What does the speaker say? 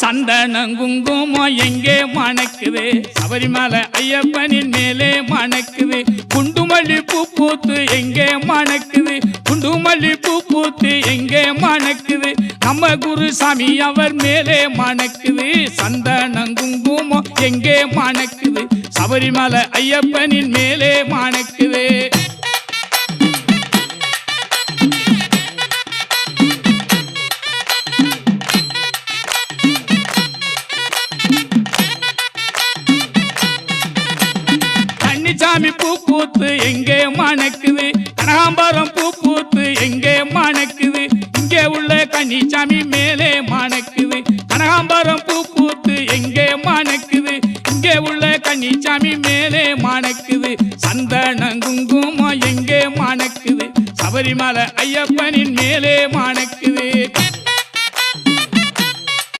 சந்தனம் குங்குமம் எங்கே மணக்குது? சபரிமலை ஐயப்பனின் மேலே மணக்குது. குண்டுமல்லி பூ பூத்து எங்கே மணக்குது? குண்டுமல்லி பூ பூத்து எங்கே மணக்குது? நம்ம குருசாமி அவர் மேலே மணக்குது. சந்தனம் குங்குமம் எங்கே மணக்குது? சபரிமலை ஐயப்பனின் மேலே மணக்குது. கன்னிச்சாமி பூ பூத்து எங்கே மணக்குது? கனகாம்பரம் பூ பூத்து எங்கே மணக்குது? இங்கே உள்ள கன்னிச்சாமி மேலே மணக்குது. கனகாம்பரம் பூ பூத்து எங்கே மணக்குது? இங்கே உள்ள கன்னிச்சாமி மேலே மணக்குது. சந்தன குங்குமம் எங்கே மணக்குது? சபரிமலை ஐயப்பனின் மேலே மணக்கு